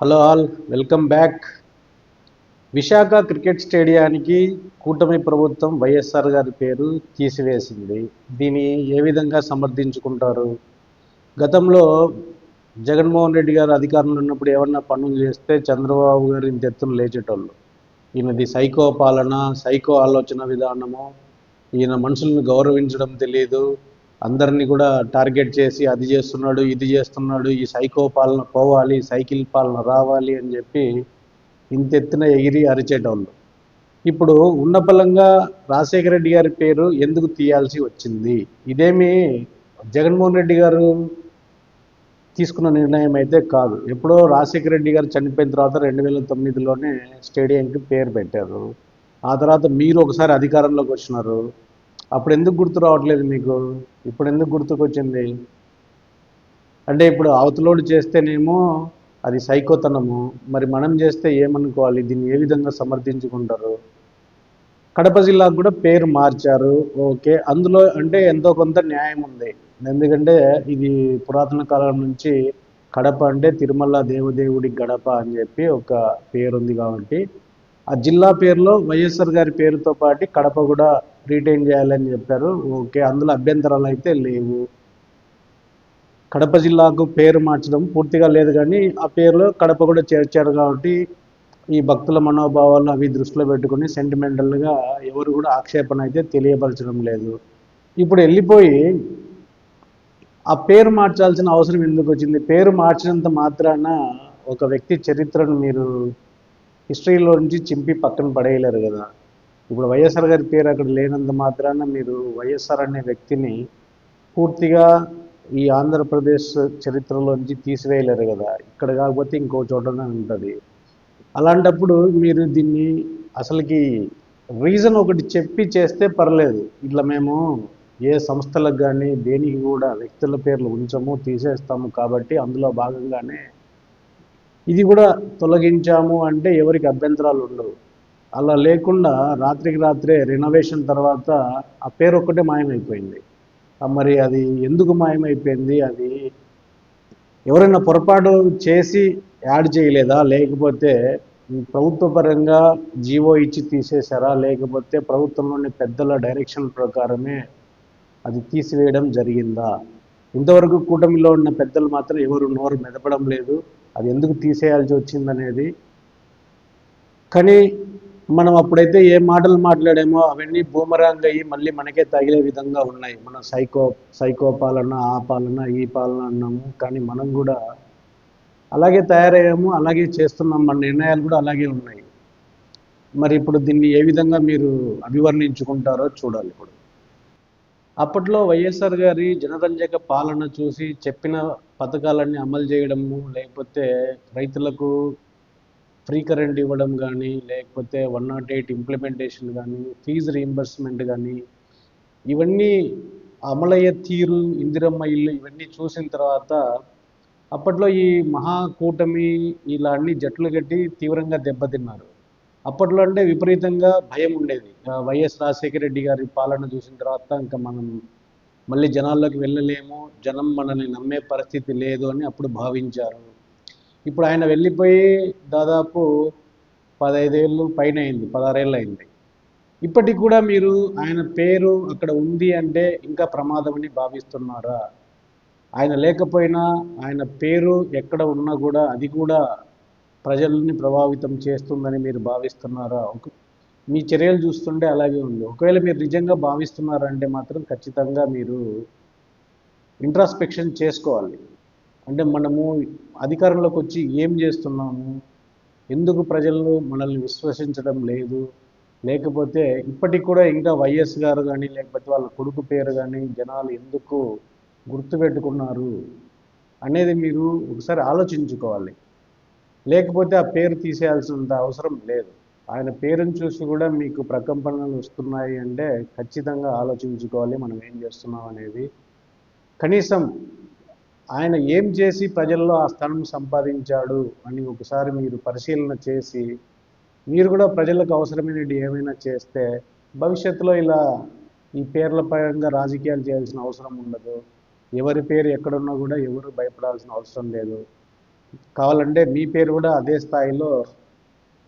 Hello all welcome back. Visakha cricket స్టేడియానికి కూటమి ప్రభుత్వం వైఎస్ఆర్ గారి పేరు తీసివేసింది. దీన్ని ఏ విధంగా సమర్థించుకుంటారు? గతంలో జగన్మోహన్ రెడ్డి గారు అధికారంలో ఉన్నప్పుడు ఏమన్నా పనులు చేస్తే చంద్రబాబు గారు ఇంత ఎత్తున లేచేటోళ్ళు. ఈయనది సైకో పాలన సైకో ఆలోచన విధానము ఈయన మనుషులను గౌరవించడం తెలియదు అందరినీ కూడా టార్గెట్ చేసి అది చేస్తున్నాడు ఇది చేస్తున్నాడు ఈ సైకో పాలన పోవాలి సైకిల్ పాలన రావాలి అని చెప్పి ఇంతెత్తున ఎగిరి అరిచేటోళ్ళు. ఇప్పుడు ఉన్నపలంగా రాజశేఖర రెడ్డి గారి పేరు ఎందుకు తీయాల్సి వచ్చింది? ఇదేమి జగన్మోహన్ రెడ్డి గారు తీసుకున్న నిర్ణయం అయితే కాదు. ఎప్పుడో రాజశేఖర రెడ్డి గారు చనిపోయిన తర్వాత రెండు వేల తొమ్మిదిలోనే స్టేడియంకి పేరు పెట్టారు. ఆ తర్వాత మీరు ఒకసారి అధికారంలోకి వచ్చినారు. అప్పుడు ఎందుకు గుర్తు రావట్లేదు మీకు? ఇప్పుడు ఎందుకు గుర్తుకొచ్చింది? అంటే ఇప్పుడు అవతలోడు చేస్తేనేమో అది సైకోతనము. మరి మనం చేస్తే ఏమనుకోవాలి? దీన్ని ఏ విధంగా సమర్థించుకుంటారు? కడప జిల్లాకు కూడా పేరు మార్చారు. ఓకే. అందులో అంటే ఎంతో కొంత న్యాయం ఉంది. ఎందుకంటే ఇది పురాతన కాలం నుంచి కడప అంటే తిరుమల దేవదేవుడి గడప అని చెప్పి ఒక పేరు ఉంది కాబట్టి ఆ జిల్లా పేరులో వైఎస్ఆర్ గారి పేరుతో పాటు కడప కూడా రీటైన్ చేయాలని చెప్పారు. ఓకే అందులో అభ్యంతరాలు అయితే లేవు. కడప జిల్లాకు పేరు మార్చడం పూర్తిగా లేదు కానీ ఆ పేరులో కడప కూడా చేర్చారు కాబట్టి ఈ భక్తుల మనోభావాలను అవి దృష్టిలో పెట్టుకుని సెంటిమెంటల్గా ఎవరు కూడా ఆక్షేపణ అయితే తెలియపరచడం లేదు. ఇప్పుడు వెళ్ళిపోయి ఆ పేరు మార్చాల్సిన అవసరం ఎందుకు వచ్చింది? పేరు మార్చినంత మాత్రాన ఒక వ్యక్తి చరిత్రను మీరు హిస్టరీలో నుంచి చింపి పక్కన పడేయలేరు కదా. ఇప్పుడు వైఎస్ఆర్ గారి పేరు అక్కడ లేనంత మాత్రాన మీరు వైఎస్ఆర్ అనే వ్యక్తిని పూర్తిగా ఈ ఆంధ్రప్రదేశ్ చరిత్రలోంచి తీసివేయలేరు కదా. ఇక్కడ కాకపోతే ఇంకో చోటనే ఉంటుంది. అలాంటప్పుడు మీరు దీన్ని అసలుకి రీజన్ ఒకటి చెప్పి చేస్తే పర్లేదు. ఇట్లా మేము ఏ సంస్థలకు కానీ దేనికి కూడా వ్యక్తుల పేర్లు ఉంచము తీసేస్తాము కాబట్టి అందులో భాగంగానే ఇది కూడా తొలగించాము అంటే ఎవరికి అభ్యంతరాలు ఉండవు. అలా లేకుండా రాత్రికి రాత్రే రినోవేషన్ తర్వాత ఆ పేరు ఒక్కటే మాయమైపోయింది. మరి అది ఎందుకు మాయమైపోయింది? అది ఎవరైనా పొరపాటు చేసి యాడ్ చేయలేదా? లేకపోతే ప్రభుత్వ పరంగా జీవో ఇచ్చి తీసేశారా? లేకపోతే ప్రభుత్వంలోని పెద్దల డైరెక్షన్ ప్రకారమే అది తీసివేయడం జరిగిందా? ఇంతవరకు కూటమిలో ఉన్న పెద్దలు మాత్రం ఎవరు నోరు మెదపడం లేదు. అది ఎందుకు తీసేయాల్సి వచ్చిందనేది. కానీ మనం అప్పుడైతే ఏ మాటలు మాట్లాడామో అవన్నీ బూమరాంగ్ అయ్యి మళ్ళీ మనకే తగిలే విధంగా ఉన్నాయి. మన సైకో సైకో పాలన ఆ పాలన ఈ పాలన అన్నాము. కానీ మనం కూడా అలాగే తయారయ్యాము అలాగే చేస్తున్నాం. మన నిర్ణయాలు కూడా అలాగే ఉన్నాయి. మరి ఇప్పుడు దీన్ని ఏ విధంగా మీరు అభివర్ణించుకుంటారో చూడాలి ఇప్పుడు. అప్పట్లో వైఎస్ఆర్ గారి జనరంజక పాలన చూసి చెప్పిన పథకాలన్నీ అమలు చేయడము లేకపోతే రైతులకు ఫ్రీ కరెంట్ ఇవ్వడం కానీ లేకపోతే వన్ నాట్ ఎయిట్ ఇంప్లిమెంటేషన్ కానీ ఫీజు రీయింబర్స్మెంట్ కానీ ఇవన్నీ అమలయ్య తీరు ఇందిరమ్మ ఇల్లు ఇవన్నీ చూసిన తర్వాత అప్పట్లో ఈ మహాకూటమి ఇలా అన్ని జట్లు కట్టి తీవ్రంగా దెబ్బతిన్నారు. అప్పట్లో అంటే విపరీతంగా భయం ఉండేది. వైఎస్ రాజశేఖర రెడ్డి గారి పాలన చూసిన తర్వాత ఇంకా మనం మళ్ళీ జనాల్లోకి వెళ్ళలేము జనం మనల్ని నమ్మే పరిస్థితి లేదు అని అప్పుడు భావించారు. ఇప్పుడు ఆయన వెళ్ళిపోయి దాదాపు పదహైదేళ్ళు పైన అయింది పదహారేళ్ళు అయింది ఇప్పటికి కూడా మీరు ఆయన పేరు అక్కడ ఉంది అంటే ఇంకా ప్రమాదమని భావిస్తున్నారా? ఆయన లేకపోయినా ఆయన పేరు ఎక్కడ ఉన్నా కూడా అది కూడా ప్రజల్ని ప్రభావితం చేస్తుందని మీరు భావిస్తున్నారా? ఒక మీ చర్యలు చూస్తుంటే అలాగే ఉంది. ఒకవేళ మీరు నిజంగా భావిస్తున్నారంటే మాత్రం ఖచ్చితంగా మీరు ఇంట్రాస్పెక్షన్ చేసుకోవాలి. అంటే మనము అధికారంలోకి వచ్చి ఏం చేస్తున్నాము? ఎందుకు ప్రజలు మనల్ని విశ్వసించడం లేదు? లేకపోతే ఇప్పటికి కూడా ఇంకా వైఎస్ గారు కానీ లేకపోతే వాళ్ళ కొడుకు పేరు కానీ జనాలు ఎందుకు గుర్తుపెట్టుకున్నారు? అనేది మీరు ఒకసారి ఆలోచించుకోవాలి. లేకపోతే ఆ పేరు తీసేయాల్సినంత అవసరం లేదు. ఆయన పేరును చూసి కూడా మీకు ప్రకంపనలు వస్తున్నాయి అంటే ఖచ్చితంగా ఆలోచించుకోవాలి. మనం ఏం చేస్తున్నాం అనేది కనీసం ఆయన ఏం చేసి ప్రజల్లో ఆ స్థానం సంపాదించాడు అని ఒకసారి మీరు పరిశీలన చేసి మీరు కూడా ప్రజలకు అవసరమైనది ఏమైనా చేస్తే భవిష్యత్తులో ఇలా ఈ పేర్ల పరంగా రాజకీయాలు చేయాల్సిన అవసరం ఉండదు. ఎవరి పేరు ఎక్కడున్నా కూడా ఎవరు భయపడాల్సిన అవసరం లేదు. కావాలంటే మీ పేరు కూడా అదే స్థాయిలో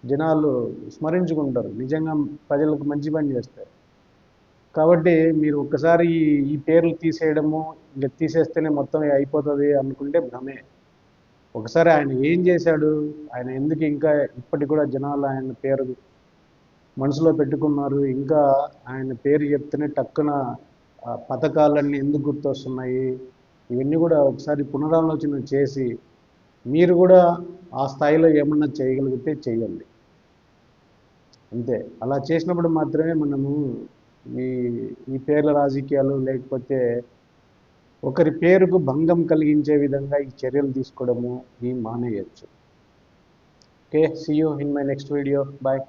జనాలు స్మరించుకుంటారు. నిజంగా ప్రజలకు మంచి పని చేస్తారు. కాబట్టి మీరు ఒక్కసారి ఈ పేర్లు తీసేయడము ఇంకా తీసేస్తేనే మొత్తం అయిపోతుంది అనుకుంటే భ్రమే. ఒకసారి ఆయన ఏం చేశాడు ఆయన ఎందుకు ఇంకా ఇప్పటికి కూడా జనాలు ఆయన పేరు మనసులో పెట్టుకున్నారు ఇంకా ఆయన పేరు చెప్తేనే టక్కున పథకాలన్నీ ఎందుకు గుర్తొస్తున్నాయి ఇవన్నీ కూడా ఒకసారి పునరాలోచన చేసి మీరు కూడా ఆ స్థాయిలో ఏమన్నా చేయగలిగితే చేయండి. అంతే. అలా చేసినప్పుడు మాత్రమే మనము ఈ ఈ పేర్ల రాజకీయాలు లేకపోతే ఒకరి పేరుకు భంగం కలిగించే విధంగా ఈ చర్యలు తీసుకోవడము ఈ మానేయచ్చు. Okay. See you in my next video bye